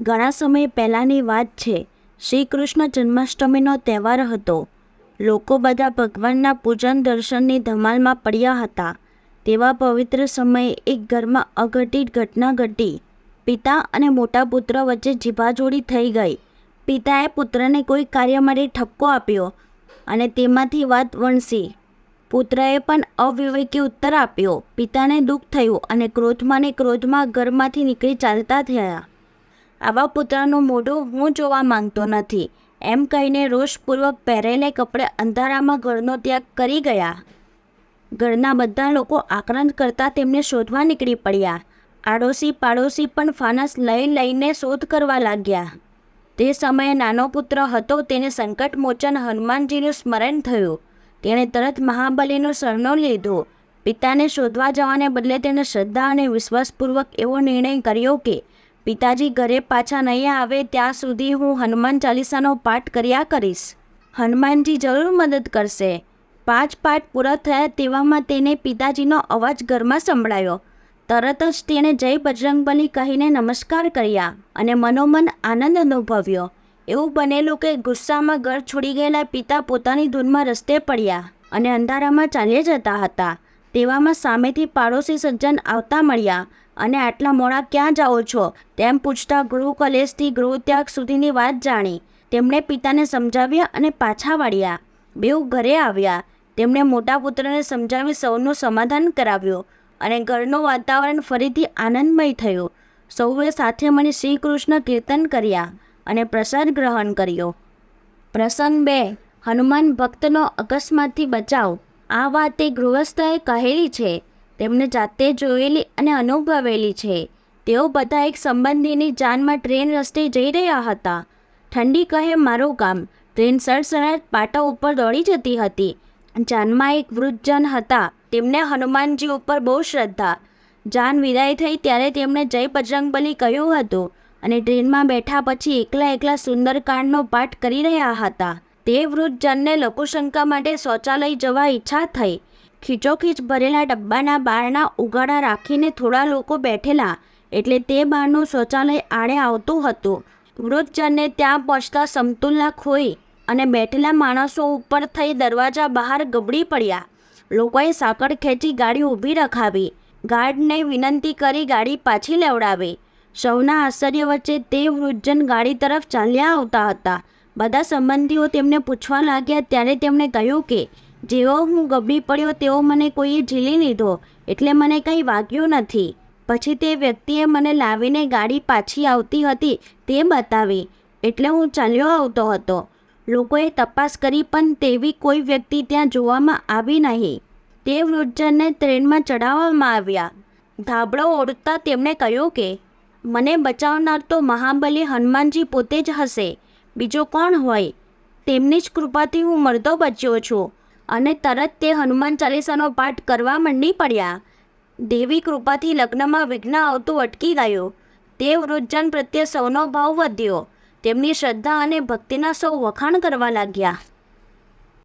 ઘણા સમય પહેલાંની વાત છે. શ્રી કૃષ્ણ જન્માષ્ટમીનો તહેવાર હતો. લોકો બધા ભગવાનના પૂજન દર્શનની ધમાલમાં પડ્યા હતા. તેવા પવિત્ર સમયે એક ઘરમાં અઘટિત ઘટના ઘટી. પિતા અને મોટા પુત્ર વચ્ચે જીભાજોડી થઈ ગઈ. પિતાએ પુત્રને કોઈ કાર્ય માટે ઠપકો આપ્યો અને તેમાંથી વાત વણસી. પુત્રએ પણ અવિવેકી ઉત્તર આપ્યો. પિતાને દુઃખ થયું અને ક્રોધમાં ને ક્રોધમાં ઘરમાંથી નીકળી ચાલતા થયા. આવા પુત્રનું મોઢું હું જોવા માંગતો નથી. એમ કહીને રોષપૂર્વક પહેરેલે કપડે અંધારામાં ઘરનો ત્યાગ કરી ગયા. ઘરના બધા લોકો આક્રંદ કરતા તેમને શોધવા નીકળી પડ્યા. આડોશી પાડોશી પણ ફાનસ લઈ લઈને શોધ કરવા લાગ્યા. તે સમયે નાનો પુત્ર હતો તેને સંકટ મોચન હનુમાનજીનું સ્મરણ થયું. તેણે તરત મહાબલીનો શરણો લીધો. પિતાને શોધવા જવાને બદલે તેણે શ્રદ્ધા અને વિશ્વાસપૂર્વક એવો નિર્ણય કર્યો કે પિતાજી ઘરે પાછા નહીં આવે ત્યાં સુધી હું હનુમાન ચાલીસાનો પાઠ કર્યા કરીશ. હનુમાનજી જરૂર મદદ કરશે. પાંચ પાઠ પૂરા થયા તેવામાં તેને પિતાજીનો અવાજ ઘરમાં સંભળાયો. તરત જ તેણે જય બજરંગબલી કહીને નમસ્કાર કર્યા અને મનોમન આનંદ અનુભવ્યો. એવું બનેલું કે ગુસ્સામાં ઘર છોડી ગયેલા પિતા પોતાની ધૂનમાં રસ્તે પડ્યા અને અંધારામાં ચાલ્યા જતા હતા. તેવામાં સામેથી પાડોશી સજ્જન આવતા મળ્યા. અને આટલા મોડા ક્યાં જાઓ છો? તેમ પૂછતા ગૃહ કલેશથી ગૃહ ત્યાગ સુધીની વાત જાણી. તેમણે પિતાને સમજાવ્યા અને પાછા વાળ્યા. બેઉ ઘરે આવ્યા. તેમણે મોટા પુત્રને સમજાવી સૌનું સમાધાન કરાવ્યું અને ઘરનું વાતાવરણ ફરીથી આનંદમય થયું. સૌએ સાથે મળી શ્રી કૃષ્ણ કીર્તન કર્યા અને પ્રસાદ ગ્રહણ કર્યો. પ્રસંગ બે, હનુમાન ભક્તનો અકસ્માતથી બચાવ. આ વાત એ ગૃહસ્થએ કહેલી છે. તેમણે જાતે જોયેલી અને અનુભવેલી છે. તેઓ બધા એક સંબંધીની જાનમાં ટ્રેન રસ્તે જઈ રહ્યા હતા. ઠંડી કહે, મારું ગામ. ટ્રેન સડસડાટ પાટા ઉપર દોડી જતી હતી. જાનમાં એક વૃદ્ધજન હતા. તેમને હનુમાનજી ઉપર બહુ શ્રદ્ધા. જાન વિદાય થઈ ત્યારે તેમણે જય બજરંગબલી કહ્યું હતું અને ટ્રેનમાં બેઠા પછી એકલા એકલા સુંદરકાંડનો પાઠ કરી રહ્યા હતા. તે વૃદ્ધજનને લઘુશંકા માટે શૌચાલય જવા ઈચ્છા થઈ. ખીચોખીચ ભરેલા ડબ્બાના બારના ઉગાડા રાખીને થોડા લોકો બેઠેલા એટલે તે બારનું શૌચાલય આડે આવતું હતું. વૃદ્ધજનને ત્યાં પહોંચતા સમતુલા ખોઈ અને બેઠેલા માણસો ઉપર થઈ દરવાજા બહાર ગબડી પડ્યા. લોકોએ સાંકળ ખેંચી ગાડી ઊભી રખાવી. ગાર્ડને વિનંતી કરી ગાડી પાછી લેવડાવી. સૌના આશ્ચર્ય વચ્ચે તે વૃદ્ધજન ગાડી તરફ ચાલ્યા આવતા હતા. બધા સંબંધીઓ તેમને પૂછવા લાગ્યા ત્યારે તેમણે કહ્યું કે, જેવો હું ગબડી પડ્યો તેવો મને કોઈએ ઝીલી લીધો, એટલે મને કંઈ વાગ્યું નથી. પછી તે વ્યક્તિએ મને લાવીને ગાડી પાછી આવતી હતી તે બતાવી, એટલે હું ચાલ્યો આવતો હતો. લોકોએ તપાસ કરી પણ તેવી કોઈ વ્યક્તિ ત્યાં જોવામાં આવી નહીં. તે વૃદ્ધજનને ટ્રેનમાં ચડાવવામાં આવ્યા. ધાબળો ઓળતા તેમણે કહ્યું કે, મને બચાવનાર તો મહાબલી હનુમાનજી પોતે જ હશે. બીજો કોણ હોય? તેમની જ કૃપાથી હું મરતો બચ્યો છું અને તરત તે હનુમાન ચાલીસાનો પાઠ કરવા મંડી પડ્યા. દેવી કૃપાથી લગ્નમાં વિઘ્ન આવતું અટકી ગયું. તે વૃદ્ધજન પ્રત્યે સૌનો ભાવ વધ્યો. તેમની શ્રદ્ધા અને ભક્તિના સૌ વખાણ કરવા લાગ્યા.